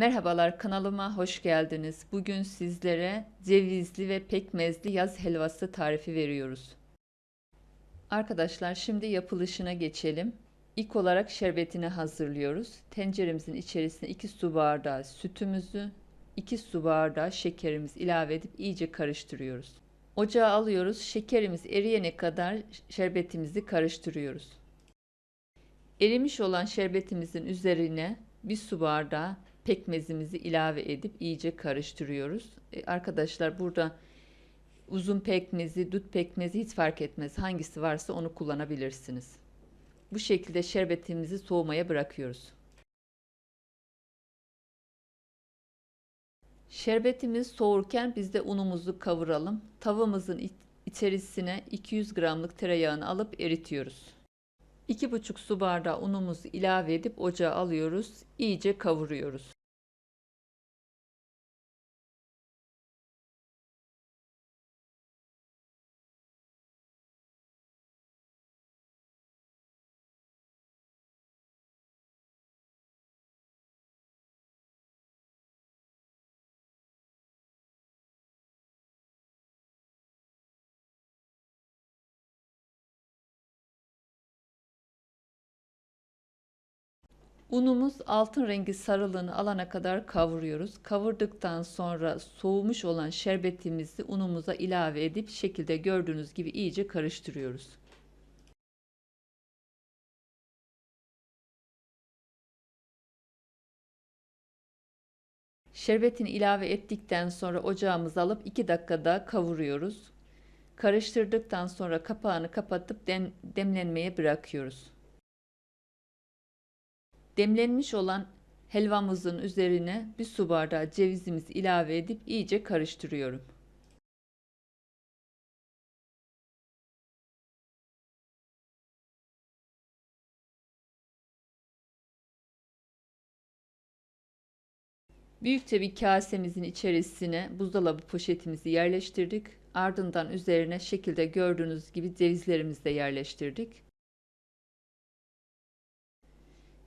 Merhabalar kanalıma hoş geldiniz. Bugün sizlere cevizli ve pekmezli yaz helvası tarifi veriyoruz. Arkadaşlar şimdi yapılışına geçelim. İlk olarak şerbetini hazırlıyoruz. Tenceremizin içerisine 2 su bardağı sütümüzü, 2 su bardağı şekerimizi ilave edip iyice karıştırıyoruz. Ocağa alıyoruz. Şekerimiz eriyene kadar şerbetimizi karıştırıyoruz. Erimiş olan şerbetimizin üzerine bir su bardağı pekmezimizi ilave edip iyice karıştırıyoruz. E, arkadaşlar burada uzun pekmezi, dut pekmezi hiç fark etmez. Hangisi varsa onu kullanabilirsiniz. Bu şekilde şerbetimizi soğumaya bırakıyoruz. Şerbetimiz soğurken biz de unumuzu kavuralım. Tavamızın içerisine 200 gramlık tereyağını alıp eritiyoruz. 2,5 su bardağı unumuzu ilave edip ocağa alıyoruz. İyice kavuruyoruz. Unumuz altın rengi sarılığını alana kadar kavuruyoruz. Kavurduktan sonra soğumuş olan şerbetimizi unumuza ilave edip şekilde gördüğünüz gibi iyice karıştırıyoruz. Şerbetini ilave ettikten sonra ocağımıza alıp 2 dakikada kavuruyoruz. Karıştırdıktan sonra kapağını kapatıp dem demlenmeye bırakıyoruz. Demlenmiş olan helvamızın üzerine bir su bardağı cevizimizi ilave edip iyice karıştırıyorum. Büyükçe bir kasemizin içerisine buzdolabı poşetimizi yerleştirdik. Ardından üzerine şekilde gördüğünüz gibi cevizlerimizi de yerleştirdik.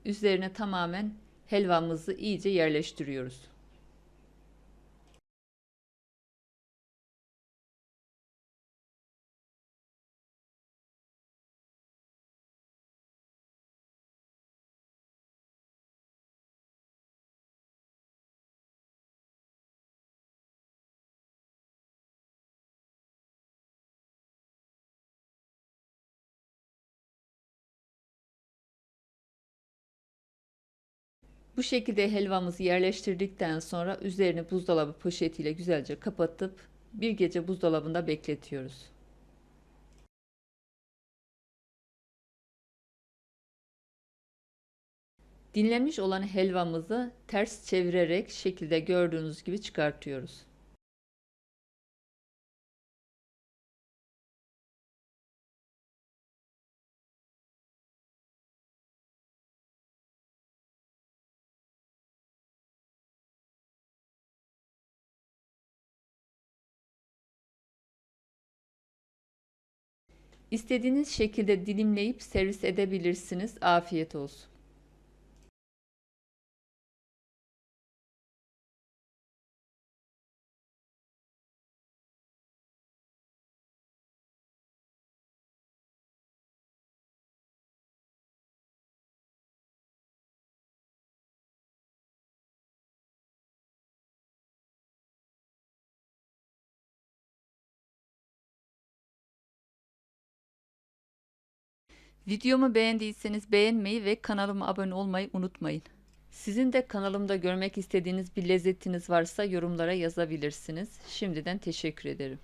Üzerine tamamen helvamızı iyice yerleştiriyoruz. Bu şekilde helvamızı yerleştirdikten sonra üzerini buzdolabı poşetiyle güzelce kapatıp bir gece buzdolabında bekletiyoruz. Dinlenmiş olan helvamızı ters çevirerek şekilde gördüğünüz gibi çıkartıyoruz. İstediğiniz şekilde dilimleyip servis edebilirsiniz. Afiyet olsun. Videomu beğendiyseniz beğenmeyi ve kanalıma abone olmayı unutmayın. Sizin de kanalımda görmek istediğiniz bir lezzetiniz varsa yorumlara yazabilirsiniz. Şimdiden teşekkür ederim.